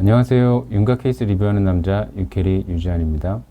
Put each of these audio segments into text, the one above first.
안녕하세요. 윤가 케이스 리뷰하는 남자 유캐리 유지한입니다.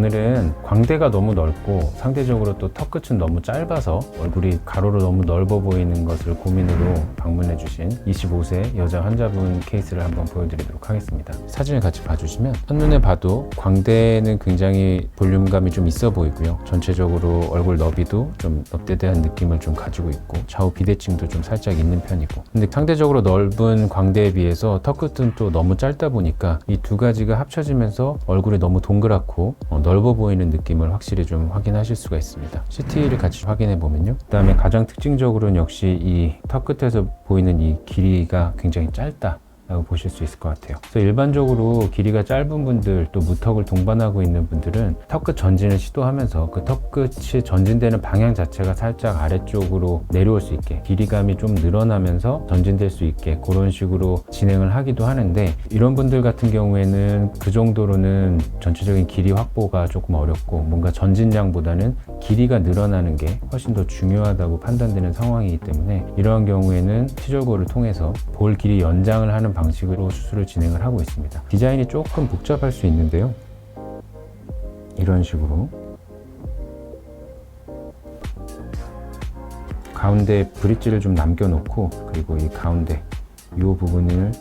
오늘은 광대가 너무 넓고 상대적으로 또 턱 끝은 너무 짧아서 얼굴이 가로로 너무 넓어 보이는 것을 고민으로 방문해 주신 25세 여자 환자분 케이스를 한번 보여드리도록 하겠습니다. 사진을 같이 봐주시면 한눈에 봐도 광대는 굉장히 볼륨감이 좀 있어 보이고요. 전체적으로 얼굴 너비도 좀 넙대대한 느낌을 좀 가지고 있고 좌우 비대칭도 좀 살짝 있는 편이고 근데 상대적으로 넓은 광대에 비해서 턱 끝은 또 너무 짧다 보니까 이 두 가지가 합쳐지면서 얼굴이 너무 동그랗고 어, 넓어 보이는 느낌을 확실히 좀 확인하실 수가 있습니다. CT를 같이 확인해 보면요. 그 다음에 가장 특징적으로는 역시 이 턱 끝에서 보이는 이 길이가 굉장히 짧다. 라고 보실 수 있을 것 같아요. 그래서 일반적으로 길이가 짧은 분들 또 무턱을 동반하고 있는 분들은 턱끝 전진을 시도하면서 그 턱끝이 전진되는 방향 자체가 살짝 아래쪽으로 내려올 수 있게 길이감이 좀 늘어나면서 전진될 수 있게 그런 식으로 진행을 하기도 하는데 이런 분들 같은 경우에는 그 정도로는 전체적인 길이 확보가 조금 어렵고 뭔가 전진량보다는 길이가 늘어나는 게 훨씬 더 중요하다고 판단되는 상황이기 때문에 이러한 경우에는 치절고를 통해서 볼 길이 연장을 하는 방식으로 수술을 진행을 하고 있습니다. 디자인이 조금 복잡할 수 있는데요. 이런 식으로 가운데 브릿지를 좀 남겨놓고 그리고 이 가운데 이 부분을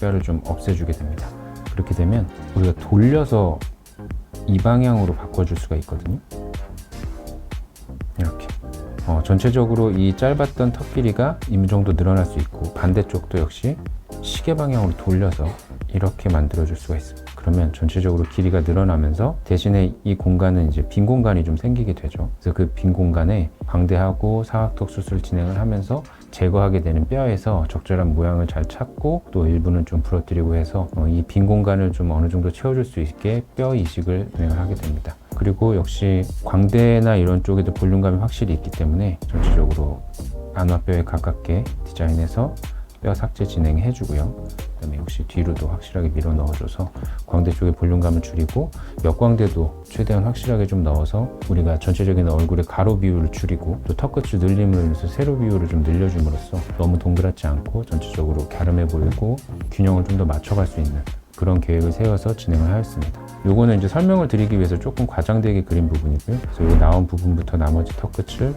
뼈를 좀 없애주게 됩니다. 그렇게 되면 우리가 돌려서 이 방향으로 바꿔줄 수가 있거든요. 이렇게 어, 전체적으로 이 짧았던 턱 길이가 이 정도 늘어날 수 있고 반대쪽도 역시 시계 방향으로 돌려서 이렇게 만들어 줄 수가 있습니다. 그러면 전체적으로 길이가 늘어나면서 대신에 이 공간은 이제 빈 공간이 좀 생기게 되죠. 그래서 그 빈 공간에 광대하고 사각턱 수술 진행을 하면서 제거하게 되는 뼈에서 적절한 모양을 잘 찾고 또 일부는 좀 부러뜨리고 해서 어, 이빈 공간을 좀 어느 정도 채워줄 수 있게 뼈 이식을 진행을 하게 됩니다. 그리고 역시 광대나 이런 쪽에도 볼륨감이 확실히 있기 때문에 전체적으로 안와뼈에 가깝게 디자인해서 뼈 삭제 진행해 주고요. 그다음에 역시 뒤로도 확실하게 밀어 넣어줘서 광대 쪽의 볼륨감을 줄이고 역광대도 최대한 확실하게 좀 넣어서 우리가 전체적인 얼굴의 가로 비율을 줄이고 또 턱끝을 위해서 세로 비율을 좀 늘려줌으로써 너무 동그랗지 않고 전체적으로 갸름해 보이고 균형을 좀 더 맞춰갈 수 있는 그런 계획을 세워서 진행을 하였습니다. 요거는 이제 설명을 드리기 위해서 조금 과장되게 그린 부분이고요. 그래서 여기 나온 부분부터 나머지 턱 끝을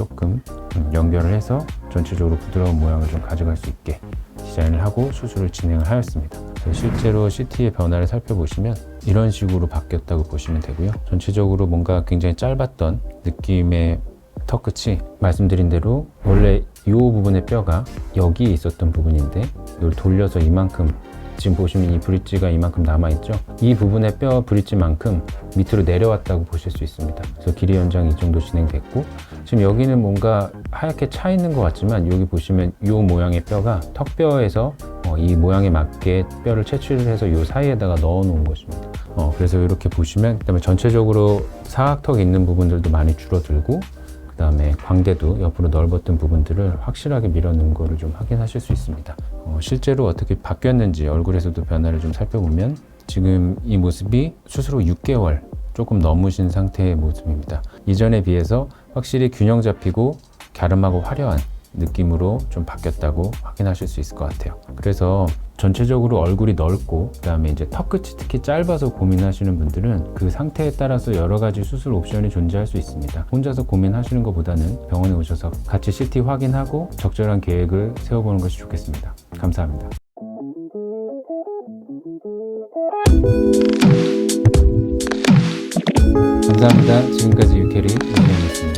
조금 음, 연결을 해서 전체적으로 부드러운 모양을 좀 가져갈 수 있게 디자인을 하고 수술을 진행을 하였습니다. 실제로 CT의 변화를 살펴보시면 이런 식으로 바뀌었다고 보시면 되고요. 전체적으로 뭔가 굉장히 짧았던 느낌의 턱 끝이 말씀드린 대로 원래 이 부분의 뼈가 여기에 있었던 부분인데 이걸 돌려서 이만큼 지금 보시면 이 브릿지가 이만큼 남아있죠? 이 부분의 뼈 브릿지만큼 밑으로 내려왔다고 보실 수 있습니다. 그래서 길이 연장이 이 정도 진행됐고 지금 여기는 뭔가 하얗게 차 있는 것 같지만 여기 보시면 이 모양의 뼈가 턱뼈에서 어, 이 모양에 맞게 뼈를 채취를 해서 이 사이에다가 넣어 놓은 것입니다. 어, 그래서 이렇게 보시면 그다음에 전체적으로 사각턱 있는 부분들도 많이 줄어들고 그 다음에 광대도 옆으로 넓었던 부분들을 확실하게 밀어넣은 거를 좀 확인하실 수 있습니다. 어, 실제로 어떻게 바뀌었는지 얼굴에서도 변화를 좀 살펴보면 지금 이 모습이 후 6개월 조금 넘으신 상태의 모습입니다. 이전에 비해서 확실히 균형 잡히고 갸름하고 화려한 느낌으로 좀 바뀌었다고 확인하실 수 있을 것 같아요. 그래서 전체적으로 얼굴이 넓고 그다음에 이제 턱 끝이 특히 짧아서 고민하시는 분들은 그 상태에 따라서 여러 가지 수술 옵션이 존재할 수 있습니다. 혼자서 고민하시는 것보다는 병원에 오셔서 같이 CT 확인하고 적절한 계획을 세워보는 것이 좋겠습니다. 감사합니다. 감사합니다. 지금까지 유캐리 이현이었습니다.